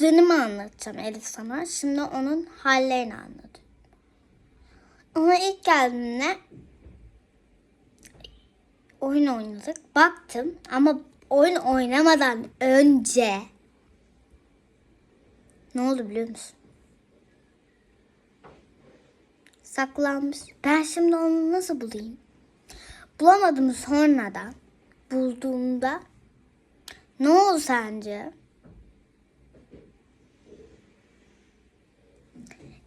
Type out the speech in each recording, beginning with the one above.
kuzenimi anlatacağım Elif sana. Şimdi onun hallerini anlat. Ona ilk geldiğinde oyun oynadık. Baktım ama oyun oynamadan önce ne oldu biliyor musun? Saklanmış. Ben şimdi onu nasıl bulayım? Bulamadım sonradan. Bulduğumda ne oldu sence?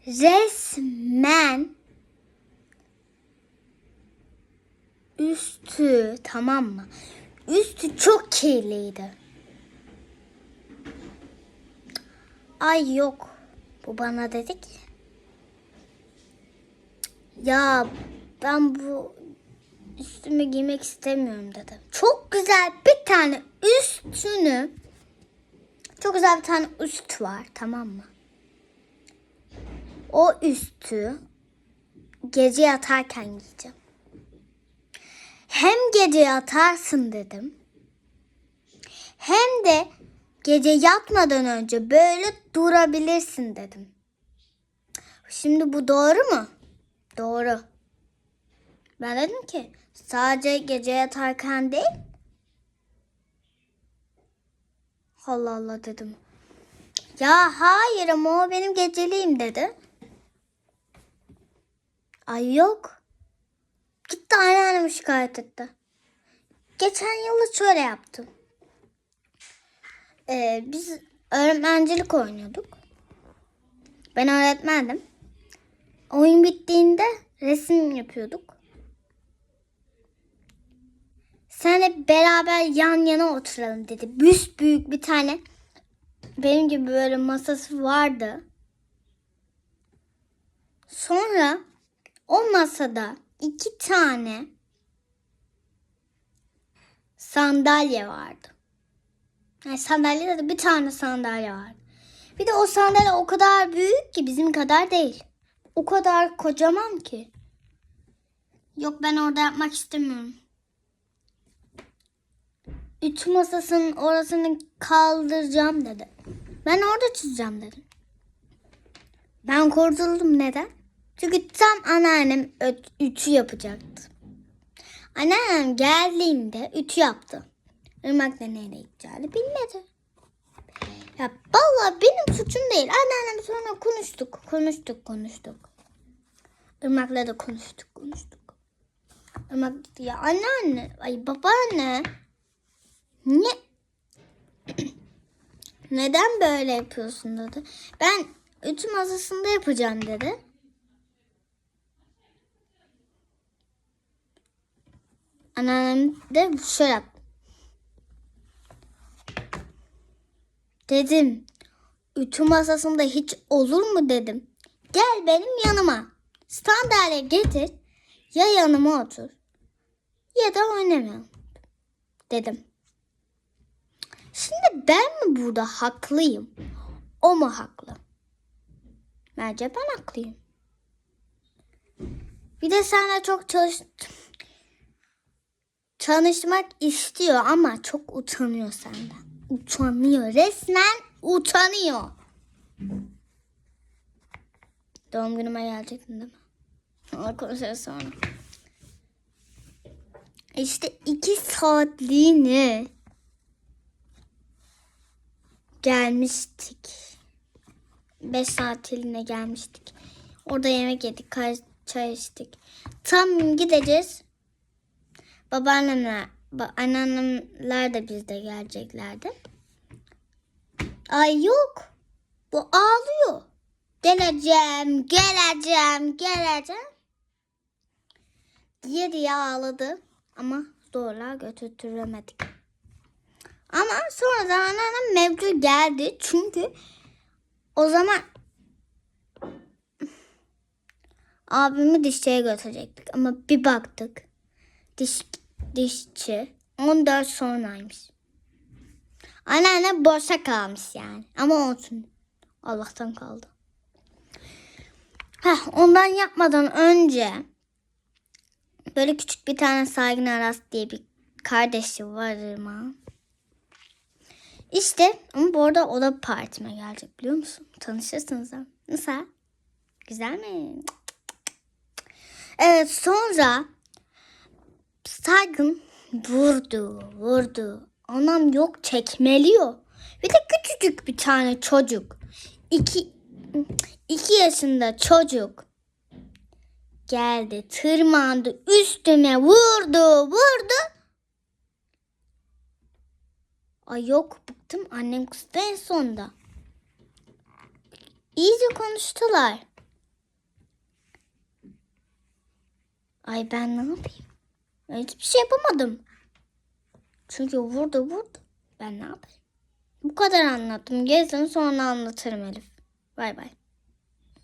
Resmen üstü tamam mı? Üstü çok kirliydi. Ay yok. Bu bana dedi ki. Ya ben bu üstümü giymek istemiyorum dedi. Çok güzel bir tane üstünü çok güzel bir tane üst var tamam mı? O üstü gece yatarken giyeceğim. Hem gece yatarsın dedim. Hem de gece yatmadan önce böyle durabilirsin dedim. Şimdi bu doğru mu? Doğru. Ben dedim ki sadece gece yatarken değil. Allah Allah dedim. Ya hayır ama o benim geceliğim dedi. Ay yok. Gitti anneannemi şikayet etti. Geçen yıl şöyle yaptım. Ee, biz öğretmencilik oynuyorduk. Ben öğretmendim. Oyun bittiğinde resim yapıyorduk. Senle beraber yan yana oturalım dedi. Büs büyük bir tane benim gibi böyle masası vardı. Sonra o masada iki tane sandalye vardı. Yani sandalye de bir tane sandalye vardı. Bir de o sandalye o kadar büyük ki bizim kadar değil. O kadar kocaman ki. Yok ben orada yapmak istemiyorum. Ütü masasının orasını kaldıracağım dedi. Ben orada çizeceğim dedim. Ben kurtuldum neden? Çünkü tam anneannem ütü yapacaktı. Anneannem geldiğinde ütü yaptı. Irmak da nereye gideceğini bilmedi. Ya vallahi benim suçum değil. Anneannem sonra konuştuk, konuştuk, konuştuk. Irmak'la da konuştuk, konuştuk. Irmak ya anneanne, ay babaanne. Niye? Neden böyle yapıyorsun dedi. Ben ütü masasında yapacağım dedi. Anneannem de şöyle yaptı. Dedim. Ütü masasında hiç olur mu dedim. Gel benim yanıma. Sandalye getir. Ya yanıma otur. Ya da oynamayalım. Dedim. Şimdi ben mi burada haklıyım? O mu haklı? Bence ben haklıyım. Bir de seninle çok çalış tanışmak istiyor ama çok utanıyor senden. Utanıyor. Resmen utanıyor. Doğum günüme gelecektin değil mi? Ona konuşuruz sonra. İşte iki saatliğine gelmiştik. Beş saatliğine gelmiştik. Orada yemek yedik, çay içtik. Tam gideceğiz. Babaannemler, ba- anneannemler de bizde geleceklerdi. Ay yok. Bu ağlıyor. Geleceğim, geleceğim, geleceğim. Diye diye ağladı. Ama zorla götürtüremedik. Ama sonra da anneannem mevcut geldi. Çünkü o zaman abimi dişçiye götürecektik. Ama bir baktık. Diş, dişçi 14 sonraymış. Anneanne boşa kalmış yani. Ama olsun. Allah'tan kaldı. Heh, ondan yapmadan önce böyle küçük bir tane Saygın Aras diye bir kardeşi var Irmak'ın. İşte ama bu arada o da partime gelecek biliyor musun? Tanışırsınız ha. Nasıl? Güzel mi? Evet sonra Saygın vurdu vurdu. Anam yok çekmeliyor. Bir de küçücük bir tane çocuk. İki, iki yaşında çocuk. Geldi tırmandı üstüme vurdu vurdu. Ay yok bıktım annem kızdı en sonunda. İyice konuştular. Ay ben ne yapayım? Ben hiçbir şey yapamadım. Çünkü vurdu vurdu. Ben ne yapayım? Bu kadar anlattım. Gezin sonra anlatırım Elif. Bay bay.